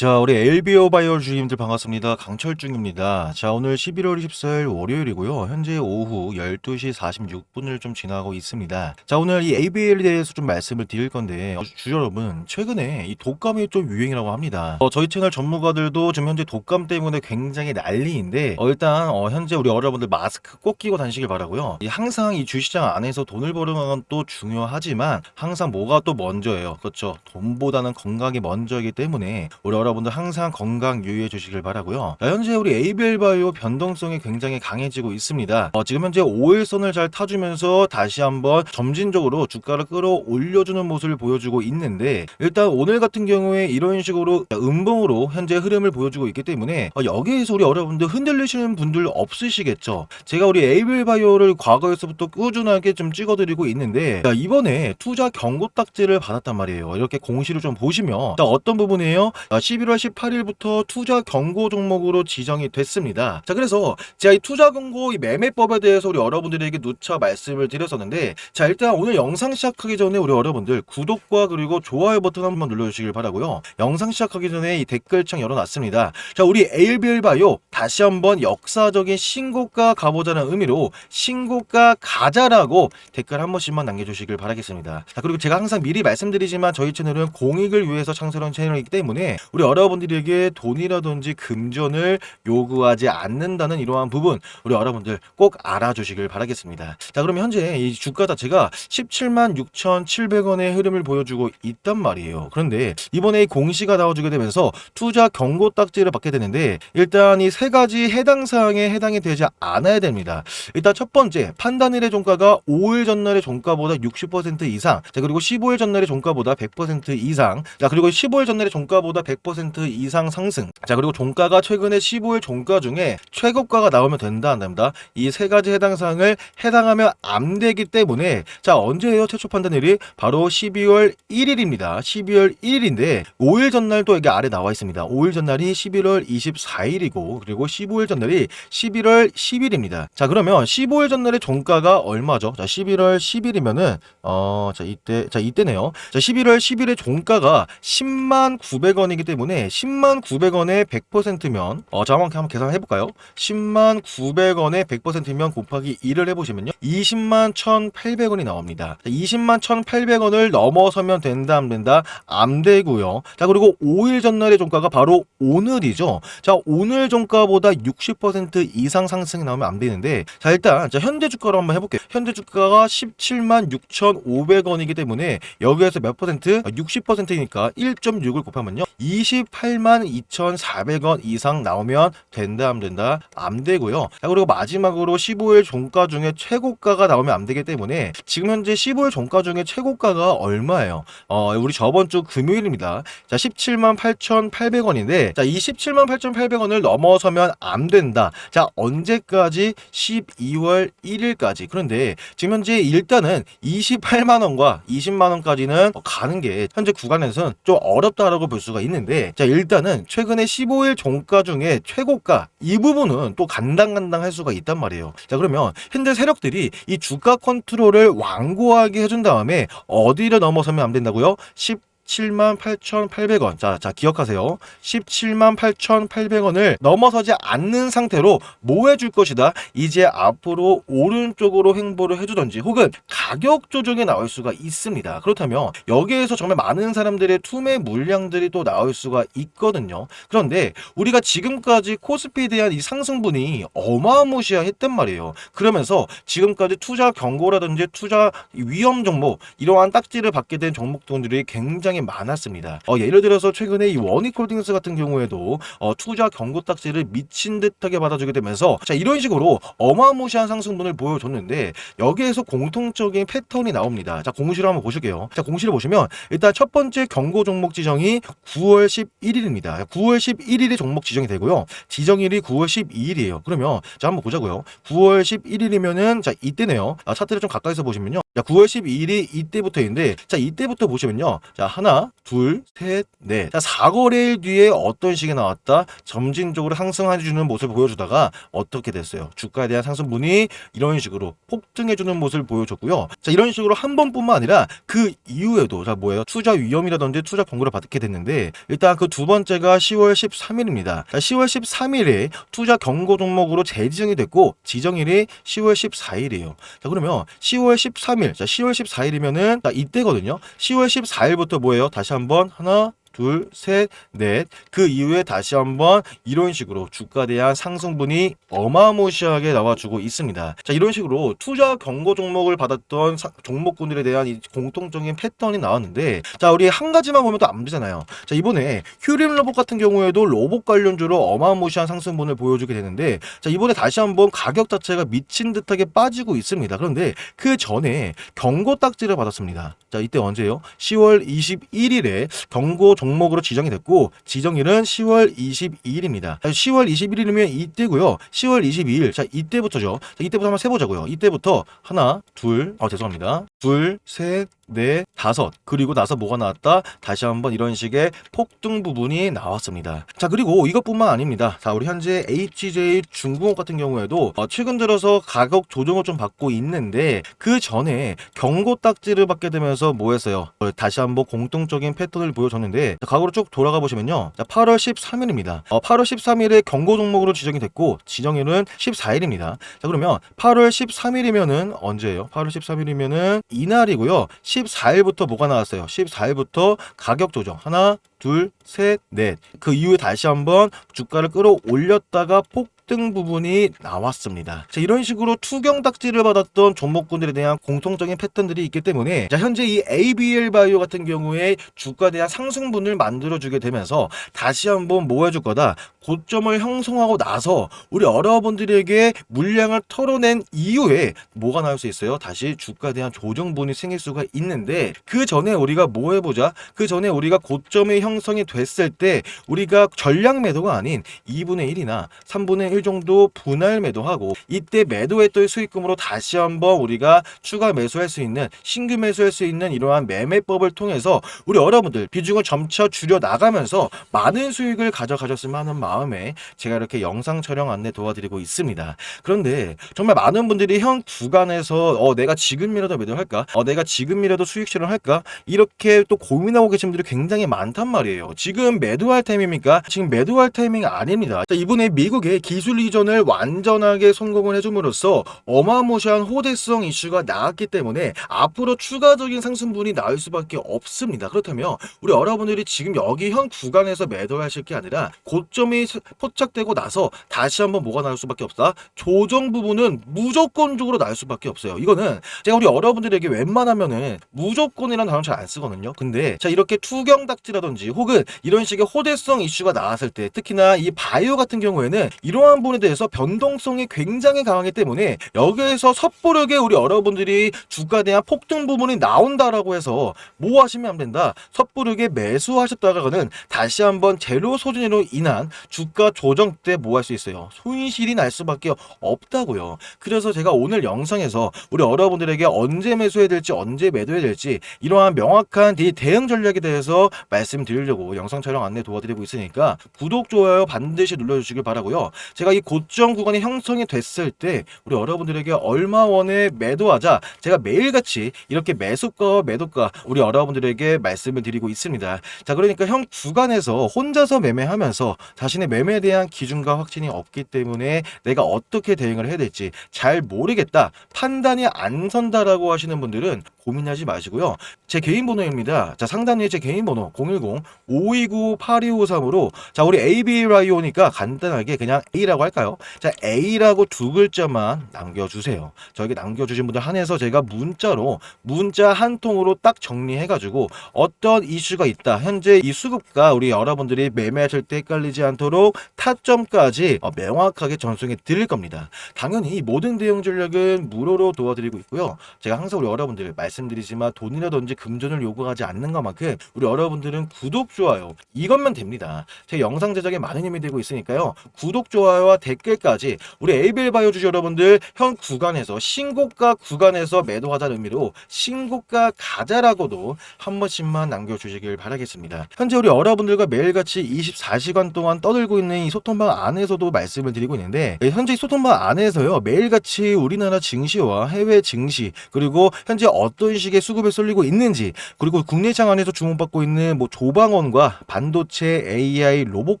자, 우리 엘비오 바이오 주임들 반갑습니다. 강철중입니다. 자, 오늘 11월 24일 월요일이고요. 현재 오후 12시 46분을 좀 지나고 있습니다. 자, 오늘 이 ABL에 대해서 좀 말씀을 드릴 건데, 어, 주 여러분, 최근에 이 독감이 좀 유행이라고 합니다. 어, 저희 채널 전문가들도 지금 현재 독감 때문에 굉장히 난리인데, 어, 일단, 어, 현재 우리 여러분들 마스크 꼭 끼고 다니시길 바라고요. 이 항상 이 주시장 안에서 돈을 버는 건 또 중요하지만, 항상 뭐가 또 먼저예요. 그렇죠. 돈보다는 건강이 먼저이기 때문에, 우리 여러분 들 항상 건강 유의해 주시길 바라고요. 자, 현재 우리 에이벨 바이오 변동성이 굉장히 강해지고 있습니다. 어, 지금 현재 5일선을 잘 타주면서 다시 한번 점진적으로 주가를 끌어올려주는 모습을 보여주고 있는데 일단 오늘 같은 경우에 이런 식으로 음봉으로 현재 흐름을 보여주고 있기 때문에 어, 여기에서 우리 여러분들 흔들리시는 분들 없으시겠죠. 제가 우리 에이벨 바이오를 과거에서부터 꾸준하게 좀 찍어드리고 있는데 자, 이번에 투자 경고 딱지를 받았단 말이에요. 이렇게 공시를 좀 보시면 자, 어떤 부분이에요? 아, 11월 18일부터 투자 경고 종목으로 지정이 됐습니다. 자, 그래서 제가 이 투자 경고 이 매매법에 대해서 우리 여러분들에게 누차 말씀을 드렸었는데, 자, 일단 오늘 영상 시작하기 전에 우리 여러분들 구독과 그리고 좋아요 버튼 한번 눌러주시길 바라고요. 영상 시작하기 전에 이 댓글창 열어놨습니다. 자, 우리 에일비엘 바이오 다시 한번 역사적인 신고가 가보자는 의미로 신고가 가자라고 댓글 한 번씩만 남겨주시길 바라겠습니다. 자, 그리고 제가 항상 미리 말씀드리지만 저희 채널은 공익을 위해서 창설한 채널이기 때문에 우리 여러분들에게 돈이라든지 금전을 요구하지 않는다는 이러한 부분 우리 여러분들 꼭 알아주시길 바라겠습니다. 자, 그럼 현재 이 주가 자체가 17만 6,700원의 흐름을 보여주고 있단 말이에요. 그런데 이번에 이 공시가 나와주게 되면서 투자 경고 딱지를 받게 되는데 일단 이 세 가지 해당 사항에 해당이 되지 않아야 됩니다. 일단 첫 번째 판단일의 종가가 5일 전날의 종가보다 60% 이상 자 그리고 15일 전날의 종가보다 100% 이상 자 그리고 15일 전날의 종가보다 100% 이상 상승. 자 그리고 종가가 최근에 15일 종가 중에 최고가가 나오면 된다 안 됩니다. 이 세 가지 해당 사항을 해당하면 안 되기 때문에 자 언제예요? 최초 판단일이? 바로 12월 1일입니다. 12월 1일인데 5일 전날 또 여기 아래 나와 있습니다. 5일 전날이 11월 24일이고 그리고 15일 전날이 11월 10일입니다. 자 그러면 15일 전날의 종가가 얼마죠? 자 11월 10일이면은 어 자 이때 자 이때네요. 자 11월 10일의 종가가 10만 900원이기 때문에 10만 900원에 100%면 어, 자 한번 계산해 볼까요? 10만 900원에 100%면 곱하기 1을 해 보시면요. 20만 1,800원이 나옵니다. 자, 20만 1,800원을 넘어서면 된다 안 된다? 안 되고요. 자, 그리고 5일 전날의 종가가 바로 오늘이죠. 자, 오늘 종가보다 60% 이상 상승이 나오면 안 되는데 자, 일단 자, 현재 주가로 한번 해 볼게요. 현재 주가가 17만 6,500원이기 때문에 여기에서 몇 퍼센트? 60%니까 1.6을 곱하면요. 28만 2,400원 이상 나오면 된다 안 된다? 안 되고요. 자, 그리고 마지막으로 15일 종가 중에 최고가가 나오면 안 되기 때문에 지금 현재 15일 종가 중에 최고가가 얼마예요? 어, 우리 저번 주 금요일입니다. 자, 17만 8,800원인데 자, 이 17만 8,800원을 넘어서면 안 된다. 자, 언제까지? 12월 1일까지. 그런데 지금 현재 일단은 28만 원과 20만 원까지는 가는 게 현재 구간에서는 좀 어렵다라고 볼 수가 있는데 자 일단은 최근에 15일 종가 중에 최고가 이 부분은 또 간당간당 할 수가 있단 말이에요 자 그러면 현재 세력들이 이 주가 컨트롤을 완고하게 해준 다음에 어디를 넘어서면 안 된다고요? 10 17만 8,800원. 자, 자, 기억하세요. 17만 8,800원을 넘어서지 않는 상태로 뭐 해줄 것이다. 이제 앞으로 오른쪽으로 행보를 해주던지 혹은 가격 조정이 나올 수가 있습니다. 그렇다면 여기에서 정말 많은 사람들의 투매 물량들이 또 나올 수가 있거든요. 그런데 우리가 지금까지 코스피에 대한 이 상승분이 어마무시했단 말이에요. 그러면서 지금까지 투자 경고라든지 투자 위험 종목 이러한 딱지를 받게 된 종목들이 굉장히 많았습니다. 어, 예를 들어서 최근에 이 원익홀딩스 같은 경우에도 어, 투자 경고 딱지를 미친 듯하게 받아주게 되면서 자 이런 식으로 어마무시한 상승분을 보여줬는데 여기에서 공통적인 패턴이 나옵니다. 자 공시를 한번 보실게요. 자 공시를 보시면 일단 첫 번째 경고 종목 지정이 9월 11일입니다. 9월 11일에 종목 지정이 되고요. 지정일이 9월 12일이에요. 그러면 자 한번 보자고요. 9월 11일이면은 자 이때네요. 아, 차트를 좀 가까이서 보시면요. 자, 9월 12일이 이때부터인데, 자, 이때부터 보시면요. 자, 하나, 둘, 셋, 넷. 자, 4거래일 뒤에 어떤 식이 나왔다? 점진적으로 상승해주는 모습을 보여주다가 어떻게 됐어요? 주가에 대한 상승분이 이런 식으로 폭등해주는 모습을 보여줬고요. 자, 이런 식으로 한 번뿐만 아니라 그 이후에도, 자, 뭐예요? 투자 위험이라든지 투자 권고를 받게 됐는데, 일단 그 두 번째가 10월 13일입니다. 자, 10월 13일에 투자 경고 종목으로 재지정이 됐고, 지정일이 10월 14일이에요. 자, 그러면 10월 13일, 자, 10월 14일이면은, 자, 이때거든요. 10월 14일부터 뭐예요? 다시 한번 하나, 둘, 셋, 넷. 그 이후에 다시 한번 이런 식으로 주가 대한 상승분이 어마무시하게 나와주고 있습니다. 자, 이런 식으로 투자 경고 종목을 받았던 사- 종목군들에 대한 이 공통적인 패턴이 나왔는데, 자, 우리 한 가지만 보면 또 안 되잖아요. 자, 이번에 휴림 로봇 같은 경우에도 로봇 관련주로 어마무시한 상승분을 보여주게 되는데, 자, 이번에 다시 한번 가격 자체가 미친 듯하게 빠지고 있습니다. 그런데 그 전에 경고 딱지를 받았습니다. 자, 이때 언제요? 10월 21일에 경고 종목으로 지정이 됐고 지정일은 10월 22일입니다. 10월 21일이면 이때고요. 10월 22일. 자, 이때부터죠. 자, 이때부터 한번 세 보자고요. 이때부터 하나, 둘, 아 죄송합니다. 둘, 셋, 넷, 다섯. 그리고 나서 뭐가 나왔다? 다시 한번 이런 식의 폭등 부분이 나왔습니다. 자, 그리고 이것뿐만 아닙니다. 자, 우리 현재 HJ 중공업 같은 경우에도 어, 최근 들어서 가격 조정을 좀 받고 있는데 그 전에 경고 딱지를 받게 되면서 뭐 했어요? 어, 다시 한번 공통적인 패턴을 보여줬는데 자, 과거로 쭉 돌아가 보시면요. 자, 8월 13일입니다. 어, 8월 13일에 경고 종목으로 지정이 됐고 지정일은 14일입니다. 자, 그러면 8월 13일이면은 언제예요? 8월 13일이면은 이날이고요. 14일부터 뭐가 나왔어요? 14일부터 가격 조정 하나, 둘, 셋, 넷. 그 이후에 다시 한번 주가를 끌어올렸다가 폭 등 부분이 나왔습니다. 자, 이런 식으로 투경 딱지를 받았던 종목군들에 대한 공통적인 패턴들이 있기 때문에 자, 현재 이 ABL 바이오 같은 경우에 주가에 대한 상승분을 만들어주게 되면서 다시 한번 뭐 해줄 거다? 고점을 형성하고 나서 우리 여러분들에게 물량을 털어낸 이후에 뭐가 나올 수 있어요? 다시 주가에 대한 조정분이 생길 수가 있는데 그 전에 우리가 뭐 해보자? 그 전에 우리가 고점이 형성이 됐을 때 우리가 전량 매도가 아닌 2분의 1이나 3분의 1 정도 분할 매도하고 이때 매도했던 수익금으로 다시 한번 우리가 추가 매수할 수 있는 신규 매수할 수 있는 이러한 매매법을 통해서 우리 여러분들 비중을 점차 줄여 나가면서 많은 수익을 가져가셨으면 하는 마음에 제가 이렇게 영상 촬영 안내 도와드리고 있습니다. 그런데 정말 많은 분들이 형 구간에서 어 내가 지금이라도 매도할까? 어 내가 지금이라도 수익 실현할까? 이렇게 또 고민하고 계신 분들이 굉장히 많단 말이에요. 지금 매도할 타이밍입니까? 지금 매도할 타이밍이 아닙니다. 자, 이번에 미국의 기술 이전을 완전하게 성공을 해줌으로써 어마무시한 호대성 이슈가 나왔기 때문에 앞으로 추가적인 상승분이 나올 수밖에 없습니다. 그렇다면 우리 여러분들이 지금 여기 현 구간에서 매도하실 게 아니라 고점이 포착되고 나서 다시 한번 뭐가 나올 수밖에 없다. 조정 부분은 무조건적으로 나올 수밖에 없어요. 이거는 제가 우리 여러분들에게 웬만하면은 무조건이라는 단어 잘 안 쓰거든요. 근데 자 이렇게 투경 딱지라든지 혹은 이런 식의 호대성 이슈가 나왔을 때 특히나 이 바이오 같은 경우에는 이러한 부분에 대해서 변동성이 굉장히 강하기 때문에 여기에서 섣부르게 우리 여러분들이 주가에 대한 폭등 부분이 나온다라고 해서 뭐 하시면 안 된다. 섣부르게 매수하셨다가는 다시 한번 제로 소진으로 인한 주가 조정 때 뭐 할 수 있어요? 손실이 날 수밖에 없다고요. 그래서 제가 오늘 영상에서 우리 여러분들에게 언제 매수해야 될지 언제 매도해야 될지 이러한 명확한 이 대응 전략에 대해서 말씀드리려고 영상 촬영 안내 도와드리고 있으니까 구독 좋아요 반드시 눌러주시길 바라고요. 제가 이 고점 구간이 형성이 됐을 때 우리 여러분들에게 얼마 원에 매도하자 제가 매일같이 이렇게 매수가와 매도가 우리 여러분들에게 말씀을 드리고 있습니다. 자 그러니까 형 구간에서 혼자서 매매하면서 자신의 매매에 대한 기준과 확신이 없기 때문에 내가 어떻게 대응을 해야 될지 잘 모르겠다 판단이 안 선다라고 하시는 분들은 고민하지 마시고요. 제 개인 번호입니다. 자 상단 위에 제 개인 번호 010-529-8253으로 자 우리 AB라이오니까 간단하게 그냥 A라고 할까요? 자 A라고 두 글자만 남겨주세요. 저에게 남겨주신 분들 한해서 제가 문자로 문자 한 통으로 딱 정리해가지고 어떤 이슈가 있다. 현재 이 수급과 우리 여러분들이 매매하실 때 헷갈리지 않도록 타점까지 어, 명확하게 전송해 드릴 겁니다. 당연히 이 모든 대응 전략은 무료로 도와드리고 있고요. 제가 항상 우리 여러분들 말씀 말씀드리지만 돈이라든지 금전을 요구하지 않는 것만큼 우리 여러분들은 구독, 좋아요 이것만 됩니다. 제 영상 제작에 많은 힘이 되고 있으니까요. 구독, 좋아요와 댓글까지 우리 에이벨 바이오 주주 여러분들 현 구간에서 신고가 구간에서 매도하자는 의미로 신고가 가자라고도 한 번씩만 남겨주시길 바라겠습니다. 현재 우리 여러분들과 매일같이 24시간 동안 떠들고 있는 이 소통방 안에서도 말씀을 드리고 있는데 예, 현재 이 소통방 안에서요 매일같이 우리나라 증시와 해외 증시 그리고 현재 어떤 식의 수급에 쏠리고 있는지 그리고 국내 시장 안에서 주목받고 있는 뭐 조방원과 반도체 AI 로봇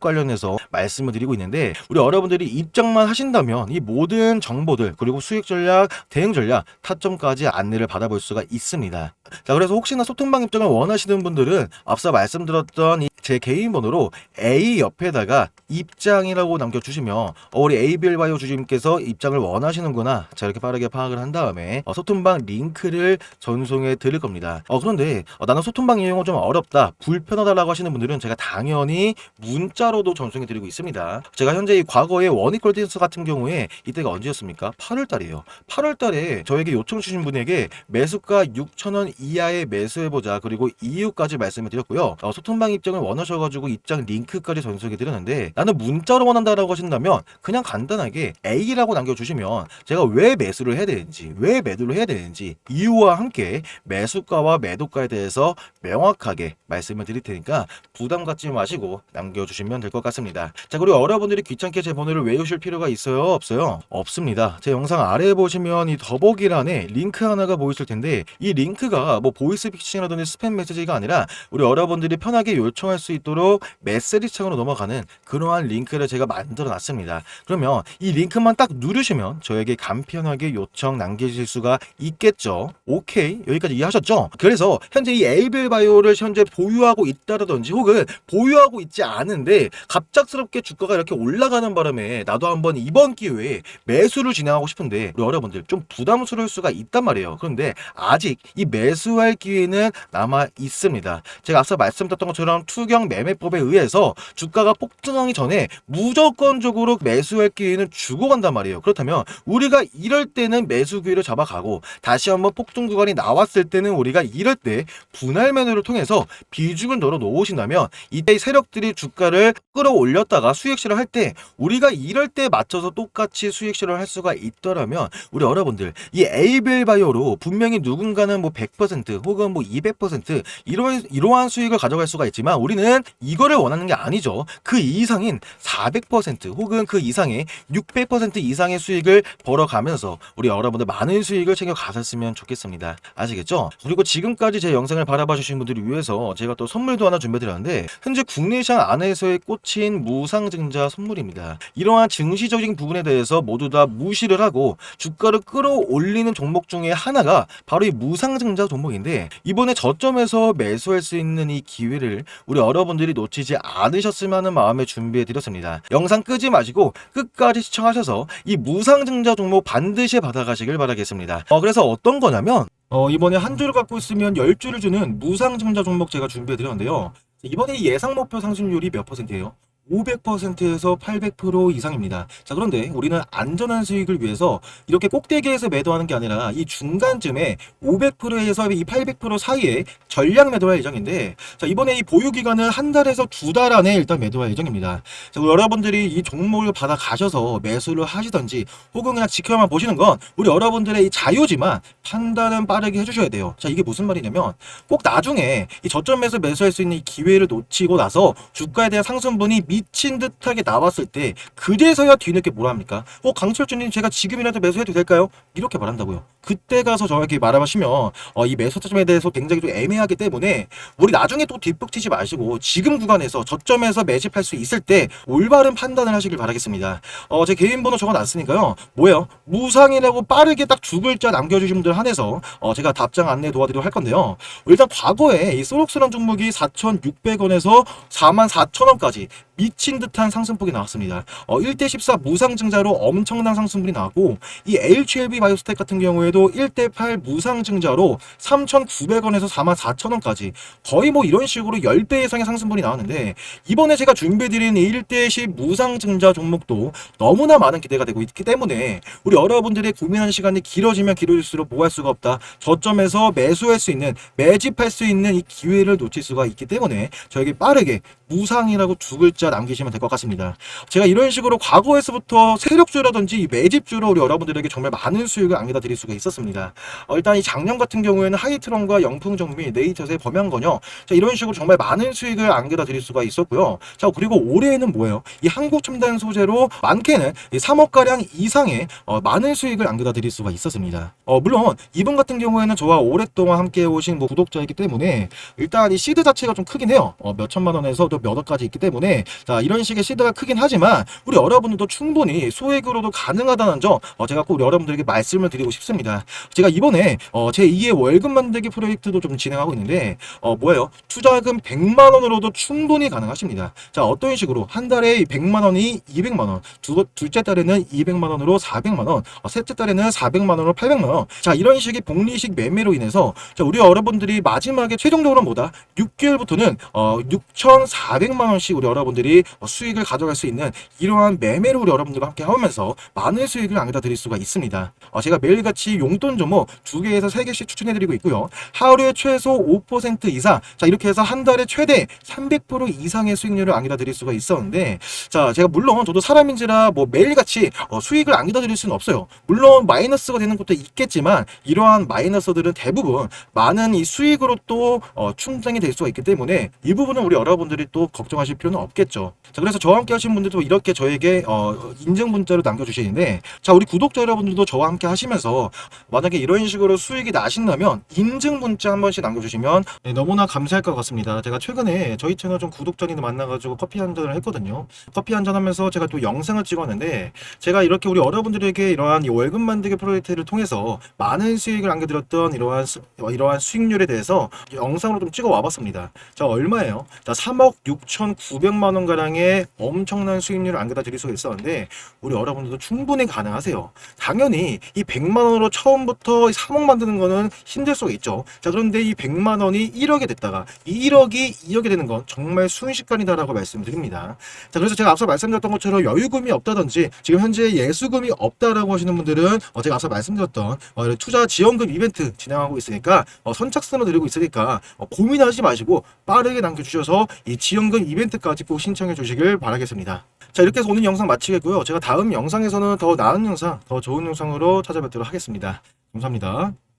관련해서 말씀을 드리고 있는데 우리 여러분들이 입장만 하신다면 이 모든 정보들 그리고 수익 전략 대응 전략 타점까지 안내를 받아볼 수가 있습니다. 자 그래서 혹시나 소통방 입장을 원하시는 분들은 앞서 말씀드렸던 이제 개인 번호로 A 옆에다가 입장이라고 남겨주시면 어, 우리 ABL 바이오 주주님께서 입장을 원하시는구나 자 이렇게 빠르게 파악을 한 다음에 어, 소통방 링크를 전송해 드릴 겁니다. 어, 그런데 어, 나는 소통방 이용은 좀 어렵다 불편하다라고 하시는 분들은 제가 당연히 문자로도 전송해 드리고 있습니다. 제가 현재 이 과거에 원이퀄디스 같은 경우에 이때가 언제였습니까? 8월 달이에요. 8월 달에 저에게 요청 주신 분에게 매수가 6천원 이하의 매수해보자 그리고 이유까지 말씀을 드렸고요. 어, 소통방 입장을 원하셔가지고 입장 링크까지 전송해 드렸는데 나는 문자로 원한다라고 하신다면 그냥 간단하게 A라고 남겨주시면 제가 왜 매수를 해야 되는지 왜 매도를 해야 되는지 이유와 함께 매수가와 매도가에 대해서 명확하게 말씀을 드릴 테니까 부담 갖지 마시고 남겨주시면 될 것 같습니다. 자 그리고 여러분들이 귀찮게 제 번호를 외우실 필요가 있어요 없어요? 없습니다. 제 영상 아래에 보시면 이 더보기란에 링크 하나가 보이실 텐데 이 링크가 뭐 보이스피싱이라든지 스팸 메시지가 아니라 우리 여러분들이 편하게 요청할 수 있도록 메시지 창으로 넘어가는 그러한 링크를 제가 만들어 놨습니다. 그러면 이 링크만 딱 누르시면 저에게 간편하게 요청 남겨주실 수가 있겠죠. 오케이 여기까지 이해하셨죠? 그래서 현재 이 에이벨 바이오를 현재 보유하고 있다라든지 혹은 보유하고 있지 않은데 갑작스럽게 주가가 이렇게 올라가는 바람에 나도 한번 이번 기회에 매수를 진행하고 싶은데 우리 여러분들 좀 부담스러울 수가 있단 말이에요. 그런데 아직 이 매수할 기회는 남아 있습니다. 제가 앞서 말씀드렸던 것처럼 투경 매매법에 의해서 주가가 폭등하기 전에 무조건적으로 매수할 기회는 주고 간단 말이에요. 그렇다면 우리가 이럴 때는 매수 기회를 잡아가고 다시 한번 폭등 구간이 나왔을 때는 우리가 이럴 때 분할 매도를 통해서 비중을 넣어 놓으신다면 이때 세력들이 주가를 끌어올렸다가 수익 실현할 때 우리가 이럴 때 맞춰서 똑같이 수익 실현할 수가 있더라면 우리 여러분들 이 에이벨 바이오로 분명히 누군가는 뭐 100% 혹은 뭐 200% 이러한 이러한 수익을 가져갈 수가 있지만 우리는 이거를 원하는 게 아니죠. 그 이상인 400% 혹은 그 이상의 600% 이상의 수익을 벌어가면서 우리 여러분들 많은 수익을 챙겨 가셨으면 좋겠습니다. 아시겠죠? 그리고 지금까지 제 영상을 바라봐 주신 분들을 위해서 제가 또 선물도 하나 준비드렸는데 현재 국내 시장 안에서의 꽂힌 무상증자 선물입니다. 이러한 증시적인 부분에 대해서 모두 다 무시를 하고 주가를 끌어올리는 종목 중에 하나가 바로 이 무상증자 종목인데 이번에 저점에서 매수할 수 있는 이 기회를 우리 여러분들이 놓치지 않으셨으면 하는 마음에 준비해 드렸습니다. 영상 끄지 마시고 끝까지 시청하셔서 이 무상증자 종목 반드시 받아가시길 바라겠습니다. 어, 그래서 어떤 거냐면 어, 이번에 한 주를 갖고 있으면 10주를 주는 무상증자 종목 제가 준비해 드렸는데요. 이번에 예상 목표 상승률이 몇 퍼센트예요? 500%에서 800% 이상입니다. 자, 그런데 우리는 안전한 수익을 위해서 이렇게 꼭대기에서 매도하는 게 아니라 이 중간쯤에 500%에서 이 800% 사이에 전량 매도할 예정인데, 자, 이번에 이 보유 기간은 한 달에서 두 달 안에 일단 매도할 예정입니다. 자, 여러분들이 이 종목을 받아 가셔서 매수를 하시던지 혹은 그냥 지켜만 보시는 건 우리 여러분들의 이 자유지만 판단은 빠르게 해 주셔야 돼요. 자, 이게 무슨 말이냐면 꼭 나중에 이 저점에서 매수할 수 있는 이 기회를 놓치고 나서 주가에 대한 상승분이 미친 듯하게 나왔을 때 그제서야 뒤늦게 뭐라 합니까? 어 강철주님 제가 지금이라도 매수해도 될까요? 이렇게 말한다고요. 그때 가서 저에게 말하시면 어, 이 매수 타점에 대해서 굉장히 좀 애매하기 때문에 우리 나중에 또 뒷북 튀지 마시고 지금 구간에서 저점에서 매집할 수 있을 때 올바른 판단을 하시길 바라겠습니다. 어, 제 개인 번호 적어놨으니까요. 뭐예요? 무상이라고 빠르게 딱 두 글자 남겨주신 분들 한해서 어, 제가 답장 안내 도와드리도록 할 건데요. 일단 과거에 이 소록스런 종목이 4,600원에서 44,000원까지 미친 듯한 상승폭이 나왔습니다. 어, 1대14 무상증자로 엄청난 상승분이 나왔고 이 HLB 바이오스텍 같은 경우에 경우에도 1대8 무상증자로 3,900원에서 44,000원까지 거의 뭐 이런 식으로 10배 이상의 상승분이 나왔는데 이번에 제가 준비해드린 1대10 무상증자 종목도 너무나 많은 기대가 되고 있기 때문에 우리 여러분들의 고민하는 시간이 길어지면 길어질수록 뭐 할 수가 없다. 저점에서 매수할 수 있는 매집할 수 있는 이 기회를 놓칠 수가 있기 때문에 저에게 빠르게 무상이라고 두 글자 남기시면 될 것 같습니다. 제가 이런 식으로 과거에서부터 세력주라든지 이 매집주로 우리 여러분들에게 정말 많은 수익을 안겨다 드릴 수가 있었습니다. 어, 일단 이 작년 같은 경우에는 하이트론과 영풍정비, 네이처스의 범양건요. 자, 이런 식으로 정말 많은 수익을 안겨다 드릴 수가 있었고요. 자, 그리고 올해에는 뭐예요? 이 한국 첨단 소재로 많게는 이 3억가량 이상의 어, 많은 수익을 안겨다 드릴 수가 있었습니다. 어, 물론 이분 같은 경우에는 저와 오랫동안 함께 오신 뭐 구독자이기 때문에 일단 이 시드 자체가 좀 크긴 해요. 어, 몇 천만 원에서 또 몇 억까지 있기 때문에 자, 이런 식의 시드가 크긴 하지만 우리 여러분들도 충분히 소액으로도 가능하다는 점 어, 제가 꼭 우리 여러분들에게 말씀을 드리고 싶습니다. 제가 이번에 어, 제 2의 월급 만들기 프로젝트도 좀 진행하고 있는데 어, 뭐예요? 투자금 100만 원으로도 충분히 가능하십니다. 자, 어떤 식으로 한 달에 100만 원이 200만 원, 두, 둘째 달에는 200만 원으로 400만 원, 어, 셋째 달에는 400만 원으로 800만 원. 자, 이런 식의 복리식 매매로 인해서 자, 우리 여러분들이 마지막에 최종적으로 뭐다? 6개월부터는 어, 6,400만 원씩 우리 여러분들이 어, 수익을 가져갈 수 있는 이러한 매매를 여러분들과 함께 하면서 많은 수익을 안겨다 드릴 수가 있습니다. 어, 제가 매일같이 용돈 종목 두 개에서 세 개씩 추천해 드리고 있고요. 하루에 최소 5% 이상, 자 이렇게 해서 한 달에 최대 300% 이상의 수익률을 안겨다 드릴 수가 있었는데, 자 제가 물론 저도 사람인지라 뭐 매일같이 어, 수익을 안겨다 드릴 수는 없어요. 물론 마이너스가 되는 것도 있겠지만 이러한 마이너스들은 대부분 많은 이 수익으로 또 어, 충당이 될 수가 있기 때문에 이 부분은 우리 여러분들이 또 걱정하실 필요는 없겠죠. 자 그래서 저와 함께 하신 분들도 이렇게 저에게 어, 인증 문자를 남겨주시는데, 자 우리 구독자 여러분들도 저와 함께 하시면서 만약에 이런 식으로 수익이 나신다면 인증 문자 한 번씩 남겨주시면 네, 너무나 감사할 것 같습니다. 제가 최근에 저희 채널 좀 구독자님들 만나가지고 커피 한 잔을 했거든요. 커피 한 잔 하면서 제가 또 영상을 찍었는데 제가 이렇게 우리 여러분들에게 이러한 이 월급 만들기 프로젝트를 통해서 많은 수익을 안겨드렸던 이러한 수, 어, 이러한 수익률에 대해서 영상으로 좀 찍어 와봤습니다. 자 얼마예요? 자 3억 6,900만 원 가량의 엄청난 수익률을 안겨다 드릴 수가 있었는데 우리 여러분들도 충분히 가능하세요. 당연히 이 100만 원으로 처음부터 3억 만드는 거는 힘들 수가 있죠. 자, 그런데 이 100만 원이 1억이 됐다가 이 1억이 2억이 되는 건 정말 순식간이다라고 말씀드립니다. 자, 그래서 제가 앞서 말씀드렸던 것처럼 여유금이 없다든지 지금 현재 예수금이 없다라고 하시는 분들은 어, 제가 앞서 말씀드렸던 어, 투자 지원금 이벤트 진행하고 있으니까 어, 선착순으로 드리고 있으니까 어, 고민하지 마시고 빠르게 남겨주셔서 이 지원금 이벤트까지 꼭 신청해 주시길 바라겠습니다. 자 이렇게 해서 오늘 영상 마치겠고요. 제가 다음 영상에서는 더 나은 영상, 더 좋은 영상으로 찾아뵙도록 하겠습니다. 감사합니다.